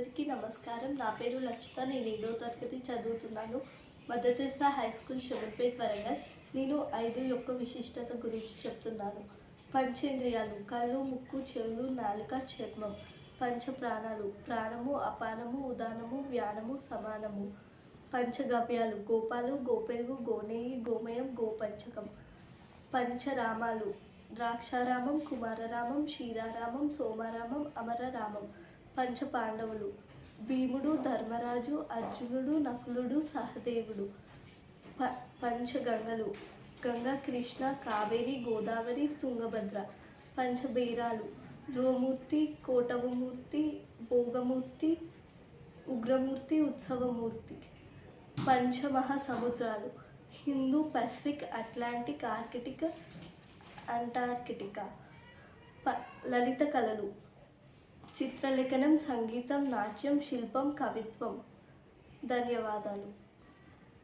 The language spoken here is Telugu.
అందరికీ నమస్కారం. నా పేరు లక్షిత. నేను ఏడో తరగతి చదువుతున్నాను. Mother Teresa high school Sugarpet Warangal. నేను ఐదు యొక్క విశిష్టత గురించి చెప్తున్నాను. పంచేంద్రియాలు కళ్ళు ముక్కు చెవులు నాలుక చర్మం పంచ ప్రాణాలు ప్రాణము అపానము ఉదానము వ్యానము సమానము. పంచగవ్యాలు గోపాలు గోపెరుగు గోనేయి గోమయం గోపంచకం. పంచరామాలు ద్రాక్షారామం కుమారరామం క్షీరారామం సోమారామం అమరరామం. పంచ పాండవులు భీముడు ధర్మరాజు అర్జునుడు నకులుడు సహదేవుడు. ప పంచగంగలు. గంగా కృష్ణ కావేరి గోదావరి తుంగభద్ర. పంచబేరాలు ధ్రువమూర్తి కోటవమూర్తి భోగమూర్తి ఉగ్రమూర్తి ఉత్సవమూర్తి. పంచమహాసముద్రాలు. Hindu Pacific Atlantic Arctic Antarctica. ప లలిత కళలు. చిత్రలేఖనం సంగీతం నాట్యం శిల్పం కవిత్వం. ధన్యవాదాలు.